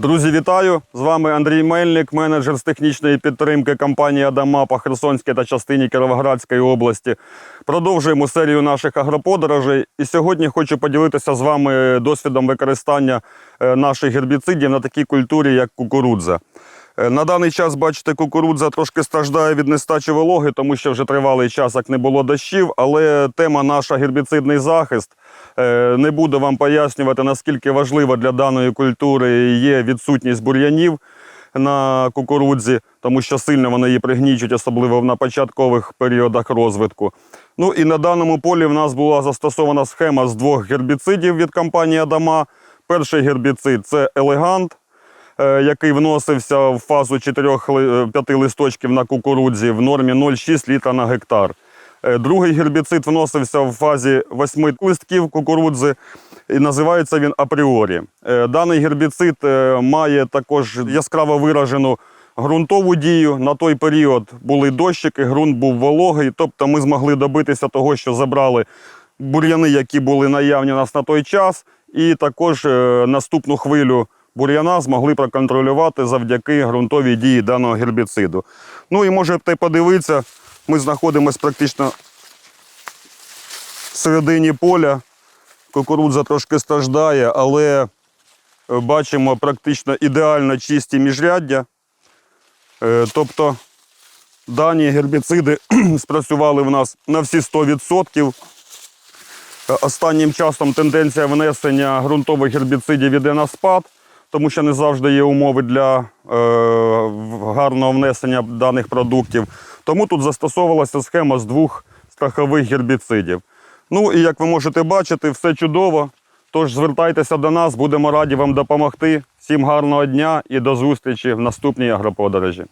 Друзі, вітаю! З вами Андрій Мельник, менеджер з технічної підтримки компанії Адама по Херсонській та частині Кіровоградської області. Продовжуємо серію наших агроподорожей. І сьогодні хочу поділитися з вами досвідом використання е, наших гербіцидів на такій культурі, як кукурудза. Е, На даний час, бачите, кукурудза трошки страждає від нестачі вологи, тому що вже тривалий час, як не було дощів. Але тема наша гербіцидний захист. Е, Не буду вам пояснювати, наскільки важливо для даної культури є відсутність бур'янів на кукурудзі, тому що сильно вони її пригнічують, особливо на початкових періодах розвитку. Ну і на даному полі в нас була застосована схема з двох гербіцидів від компанії Адама. Перший гербіцид це елегант, який вносився в фазу 4-5 листочків на кукурудзі в нормі 0,6 літра на гектар. Е, Другий гербіцид вносився в фазі 8 листків кукурудзи і називається він апріорі. Е, Даний гербіцид е, має також яскраво виражену ґрунтову дію. На той період були дощики, ґрунт був вологий, тобто ми змогли добитися того, що забрали бур'яни, які були наявні у нас на той час, і також е, наступну хвилю бур'яна змогли проконтролювати завдяки ґрунтовій дії даного гербіциду. Ну і можете подивитися, ми знаходимося практично в середині поля. Кукурудза трошки страждає, але е, бачимо практично ідеально чисті міжряддя. Е, Тобто дані гербіциди спрацювали в нас на всі 100%. Е, Останнім часом тенденція внесення ґрунтових гербіцидів іде на спад, тому що не завжди є умови для е, гарного внесення даних продуктів. Тому тут застосовувалася схема з двох страхових гербіцидів. Ну і як ви можете бачити, все чудово. Тож звертайтеся до нас, будемо раді вам допомогти. Всім гарного дня і до зустрічі в наступній агроподорожі.